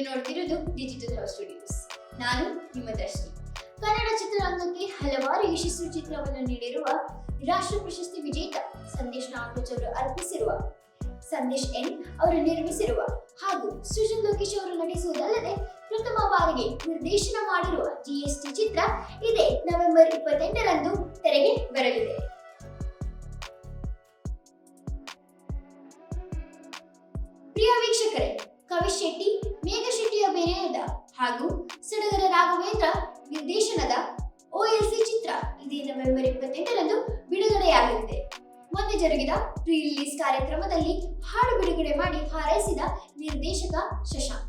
ನೀವು ನೋಡ್ತಿರೋದು digital house studios. ನಾನು ನಿಮ್ಮ ದರ್ಶಿನಿ ಕನ್ನಡ ಚಿತ್ರರಂಗಕ್ಕೆ ಹಲವಾರು ಯಶಸ್ವಿ ಚಿತ್ರವನ್ನು ನೀಡಿರುವ ರಾಷ್ಟ್ರ ಪ್ರಶಸ್ತಿ ವಿಜೇತ ಸಂದೇಶ್ ನಾಗರಾಜ್ ಅವರು ಅರ್ಪಿಸಿರುವ, ಸಂದೇಶ್ ಎನ್ ಅವರು ನಿರ್ಮಿಸಿರುವ ಹಾಗೂ ಸೃಜನ್ ಲೋಕೇಶ್ ಅವರು ನಟಿಸುವುದಲ್ಲದೆ ಪ್ರಥಮ ಬಾರಿಗೆ ನಿರ್ದೇಶನ ಮಾಡಿರುವ ಜಿಎಸ್ಟಿ ಚಿತ್ರ ಇದೇ ನವೆಂಬರ್ ಇಪ್ಪತ್ತೆಂಟರಂದು ತೆರೆಗೆ ಬರಲಿದೆ. ಪ್ರಿಯ ವೀಕ್ಷಕರೇ ಕವಿ ಶೆಟ್ಟಿ ಮೇಘ ಶೆಟ್ಟಿ ಅಭಿನಯದ ಹಾಗೂ ಸಡಗರ ರಾಘವೇಂದ್ರ ನಿರ್ದೇಶನದ ಓಎಲ್ಸಿ ಚಿತ್ರ ಇದೇ ನವೆಂಬರ್ ಇಪ್ಪತ್ತೆಂಟರಂದು ಬಿಡುಗಡೆಯಾಗಲಿದೆ. ಮೊನ್ನೆ ಜರುಗಿದ ಪ್ರೀ ರಿಲೀಸ್ ಕಾರ್ಯಕ್ರಮದಲ್ಲಿ ಹಾಡು ಬಿಡುಗಡೆ ಮಾಡಿ ಹಾರೈಸಿದ ನಿರ್ದೇಶಕ ಶಶಾಂಕ್.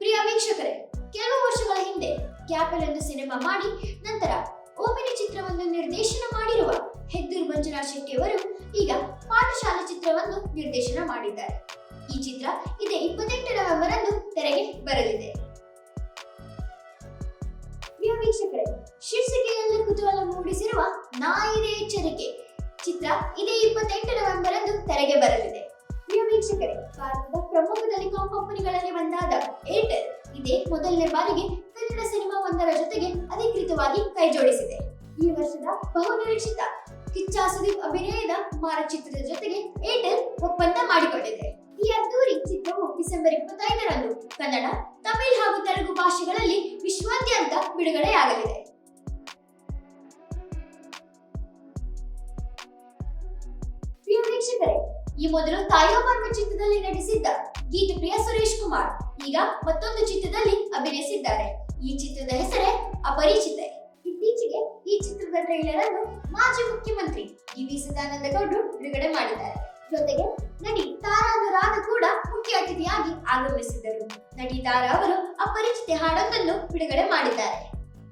ಪ್ರಿಯ ವೀಕ್ಷಕರೇ, ಕೆಲವು ವರ್ಷಗಳ ಹಿಂದೆ ಕ್ಯಾಪಲ್ ಒಂದು ಸಿನಿಮಾ ಮಾಡಿ ನಂತರ ಓಮಿನಿ ಚಿತ್ರವನ್ನು ನಿರ್ದೇಶನ ಮಾಡಿರುವ ಹೆದ್ದೂರು ಮಂಜುನಾಥ್ ಶೆಟ್ಟಿ ಅವರು ಈಗ ಪಾಠಶಾಲೆ ಚಿತ್ರವನ್ನು ನಿರ್ದೇಶನ ಮಾಡಿದ್ದಾರೆ. ಈ ಚಿತ್ರ ಇದೇ ಇಪ್ಪತ್ತೆಂಟು ನವೆಂಬರ್ ಅಂದು ತೆರೆಗೆ ಬರಲಿದೆ. ವೀಕ್ಷಕರೇ, ಶೀರ್ಷಿಕೆಯಲ್ಲಿ ಕುತೂಹಲ ಮೂಡಿಸಿರುವ ನಾಯಿದೆ ಎಚ್ಚರಿಕೆ ಚಿತ್ರ ಇದೇ ಇಪ್ಪತ್ತೆಂಟು ನವೆಂಬರ್ ಅಂದು ತೆರೆಗೆ ಬರಲಿದೆ. ಪ್ರಿಯ ವೀಕ್ಷಕರೇ, ಭಾರತದ ಪ್ರಮುಖ ಟೆಲಿಕಾಂ ಕಂಪನಿಗಳಲ್ಲಿ ಒಂದಾದ ಏರ್ಟೆಲ್ ಇದೇ ಮೊದಲನೇ ಬಾರಿಗೆ ಕನ್ನಡ ಸಿನಿಮಾ ಒಂದರ ಜೊತೆಗೆ ಅಧಿಕೃತವಾಗಿ ಕೈಜೋಡಿಸಿದೆ. ಈ ವರ್ಷದ ಬಹುನಿರೀಕ್ಷಿತ ಕಿಚ್ಚ ಸುದೀಪ್ ಅಭಿನಯದ ಮಾರ ಚಿತ್ರದ ಜೊತೆಗೆ ಏರ್ಟೆಲ್ ಒಪ್ಪಂದ ಮಾಡಿಕೊಂಡಿದೆ. ಈ ಅದ್ದೂರಿ ಚಿತ್ರವು ಡಿಸೆಂಬರ್ ಇಪ್ಪತ್ತೈದರಂದು ಕನ್ನಡ, ತಮಿಳು ಹಾಗೂ ತೆಲುಗು ಭಾಷೆಗಳಲ್ಲಿ ವಿಶ್ವಾದ್ಯಂತ ಬಿಡುಗಡೆಯಾಗಲಿದೆ. ಪ್ರಿಯ ಈ ಮೊದಲು ತಾಯೋಬರ್ಮ ಚಿತ್ರದಲ್ಲಿ ನಟಿಸಿದ್ದ ಗೀತ ಪ್ರಿಯ ಸುರೇಶ್ ಕುಮಾರ್, ಈಗ ಮತ್ತೊಂದು ಚಿತ್ರದಲ್ಲಿ ಅಭಿನಯಿಸಿದ್ದಾರೆ. ಈ ಚಿತ್ರದ ಹೆಸರೇ ಅಪರಿಚಿತೆ. ಈ ಚಿತ್ರದ ಟ್ರೈಲರ್ ಅನ್ನು ಮಾಜಿ ಮುಖ್ಯಮಂತ್ರಿ ಡಿ ವಿ ಸದಾನಂದ ಗೌಡರು ಬಿಡುಗಡೆ ಮಾಡಿದ್ದಾರೆ. ಜೊತೆಗೆ ನಟಿ ತಾರಾ ಅನುರಾಧ ಕೂಡ ಮುಖ್ಯ ಅತಿಥಿಯಾಗಿ ಆಗಮಿಸಿದ್ದರು. ನಟಿ ತಾರಾ ಅವರು ಅಪರಿಚಿತ ಹಾಡೊಂದನ್ನು ಬಿಡುಗಡೆ ಮಾಡಿದ್ದಾರೆ.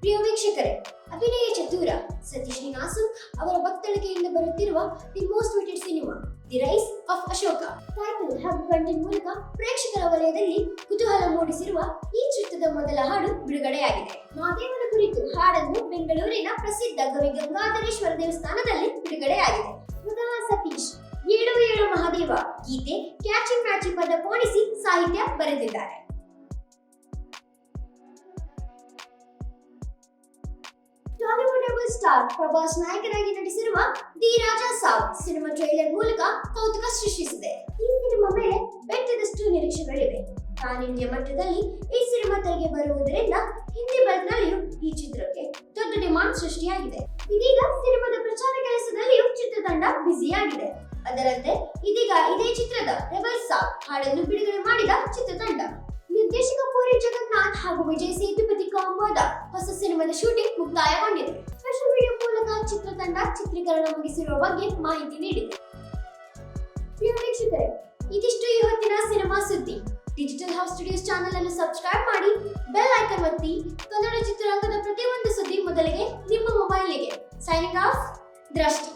ಪ್ರಿಯ ವೀಕ್ಷಕರೇ, ಅಭಿನಯ ಚತುರ ಸತೀಶ್ ನಿನಾಸು ಅವರ ಭಕ್ತಳಿಕೆಯಿಂದ ಬರುತ್ತಿರುವ the most waited cinema the rise of Ashoka title ಹಾಗೂ ಕಂಟೆಂಟ್ ಮೂಲಕ ಪ್ರೇಕ್ಷಕರ ವಲಯದಲ್ಲಿ ಕುತೂಹಲ ಮೂಡಿಸಿರುವ ಈ ಚಿತ್ರದ ಮೊದಲ ಹಾಡು ಬಿಡುಗಡೆಯಾಗಿದೆ. ಮಾದೇವನ ಕುರಿತು ಹಾಡನ್ನು ಬೆಂಗಳೂರಿನ ಪ್ರಸಿದ್ಧ ಗವಿ ಗಂಗಾಧರೇಶ್ವರ ದೇವಸ್ಥಾನದಲ್ಲಿ ಬಿಡುಗಡೆಯಾಗಿದೆ. ಸ್ವತಃ ಸತೀಶ್, ಏಳು ಏಳು ಮಹಾದೇವ, ಗೀತೆ ಕ್ಯಾಚಿಂಗ್ ಮ್ಯಾಚಿಂಗ್ ಪದ ಪೋಣಿಸಿ ಸಾಹಿತ್ಯ ಬರೆದಿದ್ದಾರೆ. ಸ್ಟಾರ್ ಪ್ರಭಾಸ್ ನಾಯಕನಾಗಿ ನಟಿಸಿರುವ the Raja Saab cinema trailer ಮೂಲಕ ಕೌತುಕ ಸೃಷ್ಟಿಸಿದೆ. ಈ ಸಿನಿಮಾ ಮೇಲೆ ಬೆಟ್ಟದಷ್ಟು ನಿರೀಕ್ಷೆಗಳಿವೆ. ಪ್ಯಾನ್ ಇಂಡಿಯಾ ಮಟ್ಟದಲ್ಲಿ ಈ ಅದರಂತೆ ಇದೀಗ ಇದೇ ಚಿತ್ರದ ರೆಬಲ್ ಹಾಡನ್ನು ಬಿಡುಗಡೆ ಮಾಡಿದ ಚಿತ್ರತಂಡ. ನಿರ್ದೇಶಕ ಪೂರಿ ಜಗನ್ನಾಥ್ ಹಾಗೂ ವಿಜಯ್ ಸೇತುಪತಿ ಕಾಂಬೋದ ಹೊಸ ಸಿನಿಮಾದ ಶೂಟಿಂಗ್ ಮುಕ್ತಾಯಗೊಂಡಿದೆ. ಸೋಷಿಯಲ್ ಮೀಡಿಯಾ ಮೂಲಕ ಚಿತ್ರತಂಡ ಚಿತ್ರೀಕರಣ ಮುಗಿಸಿರುವ ಬಗ್ಗೆ ಮಾಹಿತಿ ನೀಡಿದೆ. ಪ್ರಿಯ ವೀಕ್ಷಕರೇ, ಇದಿಷ್ಟು ಈ ಹೊತ್ತಿನ ಸಿನಿಮಾ ಸುದ್ದಿ. ಡಿಜಿಟಲ್ ಹೌಸ್ ಸ್ಟುಡಿಯೋಸ್ ಚಾನೆಲ್ ಅನ್ನು ಸಬ್ಸ್ಕ್ರೈಬ್ ಮಾಡಿ ಬೆಲ್ ಐಕನ್ ಒತ್ತಿ, ಕನ್ನಡ ಚಿತ್ರರಂಗದ ಪ್ರತಿಯೊಂದು ಸುದ್ದಿ ಮೊದಲಿಗೆ ನಿಮ್ಮ ಮೊಬೈಲ್ಗೆ ಸೈನಿಂಗ್ ಆಫ್ ದೃಷ್ಟಿ